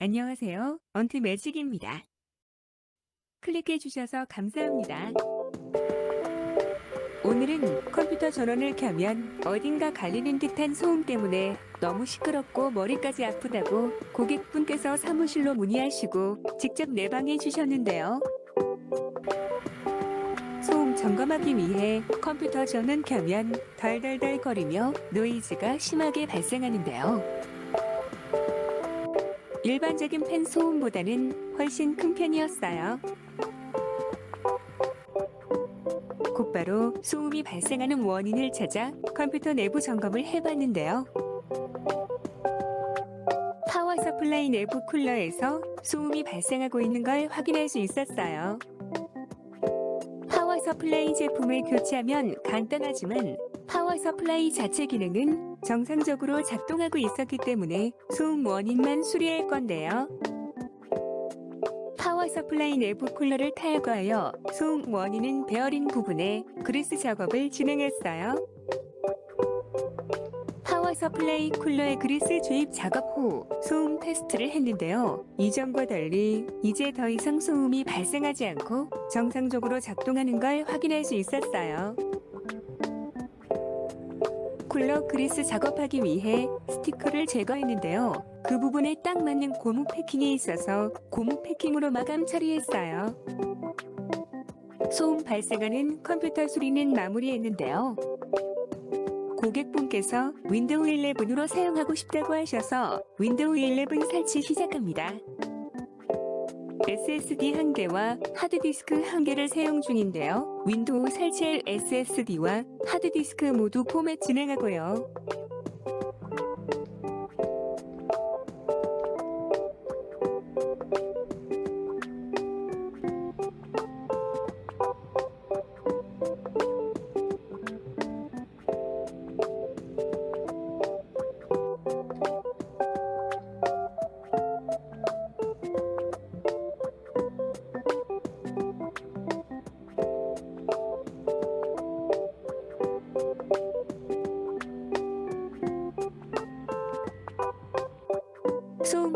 안녕하세요. 언트 매직입니다. 클릭해 주셔서 감사합니다. 오늘은 컴퓨터 전원을 켜면 어딘가 갈리는 듯한 소음 때문에 너무 시끄럽고 머리까지 아프다고 고객분께서 사무실로 문의하시고 직접 내방해 주셨는데요. 소음 점검하기 위해 컴퓨터 전원 켜면 덜덜덜 거리며 노이즈가 심하게 발생하는데요. 일반적인 팬 소음보다는 훨씬 큰 편이었어요. 곧바로 소음이 발생하는 원인을 찾아 컴퓨터 내부 점검을 해봤는데요. 파워 서플라이 내부 쿨러에서 소음이 발생하고 있는 걸 확인할 수 있었어요. 파워 서플라이 제품을 교체하면 간단하지만 파워 서플라이 자체 기능은 정상적으로 작동하고 있었기 때문에 소음 원인만 수리할 건데요. 파워 서플라이 내부 쿨러를 탈거하여 소음 원인은 베어링 부분에 그리스 작업을 진행했어요. 파워 서플라이 쿨러의 그리스 주입 작업 후 소음 테스트를 했는데요. 이전과 달리 이제 더 이상 소음이 발생하지 않고 정상적으로 작동하는 걸 확인할 수 있었어요. 쿨러 그리스 작업하기 위해 스티커를 제거했는데요. 그 부분에 딱 맞는 고무 패킹이 있어서 고무 패킹으로 마감 처리했어요. 소음 발생하는 컴퓨터 수리는 마무리했는데요. 고객분께서 윈도우 11으로 사용하고 싶다고 하셔서 윈도우 11 설치 시작합니다. SSD 한 개와 하드디스크 한 개를 사용 중인데요. 윈도우 설치할 SSD와 하드디스크 모두 포맷 진행하고요.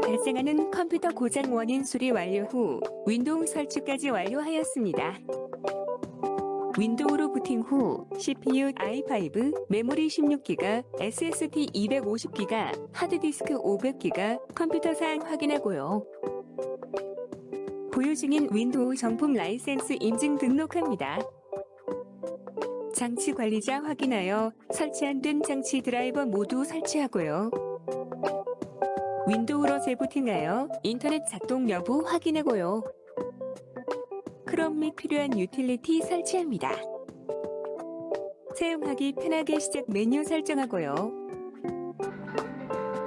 발생하는 컴퓨터 고장 원인 수리 완료 후 윈도우 설치까지 완료하였습니다. 윈도우로 부팅 후 CPU i5, 메모리 16기가, SSD 250기가, 하드디스크 500기가, 컴퓨터 사양 확인하고요. 보유 중인 윈도우 정품 라이센스 인증 등록합니다. 장치 관리자 확인하여 설치 안 된 장치 드라이버 모두 설치하고요. 윈도우로 재부팅하여 인터넷 작동 여부 확인하고요. 크롬 및 필요한 유틸리티 설치합니다. 사용하기 편하게 시작 메뉴 설정하고요.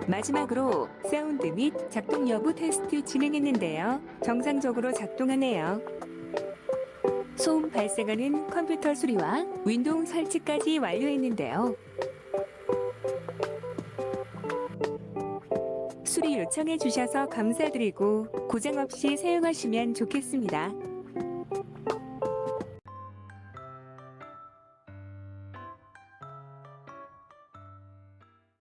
마지막으로 사운드 및 작동 여부 테스트 진행했는데요. 정상적으로 작동하네요. 소음 발생하는 컴퓨터 수리와 윈도우 설치까지 완료했는데요. 수리 요청해 주셔서 감사드리고 고장 없이 사용하시면 좋겠습니다.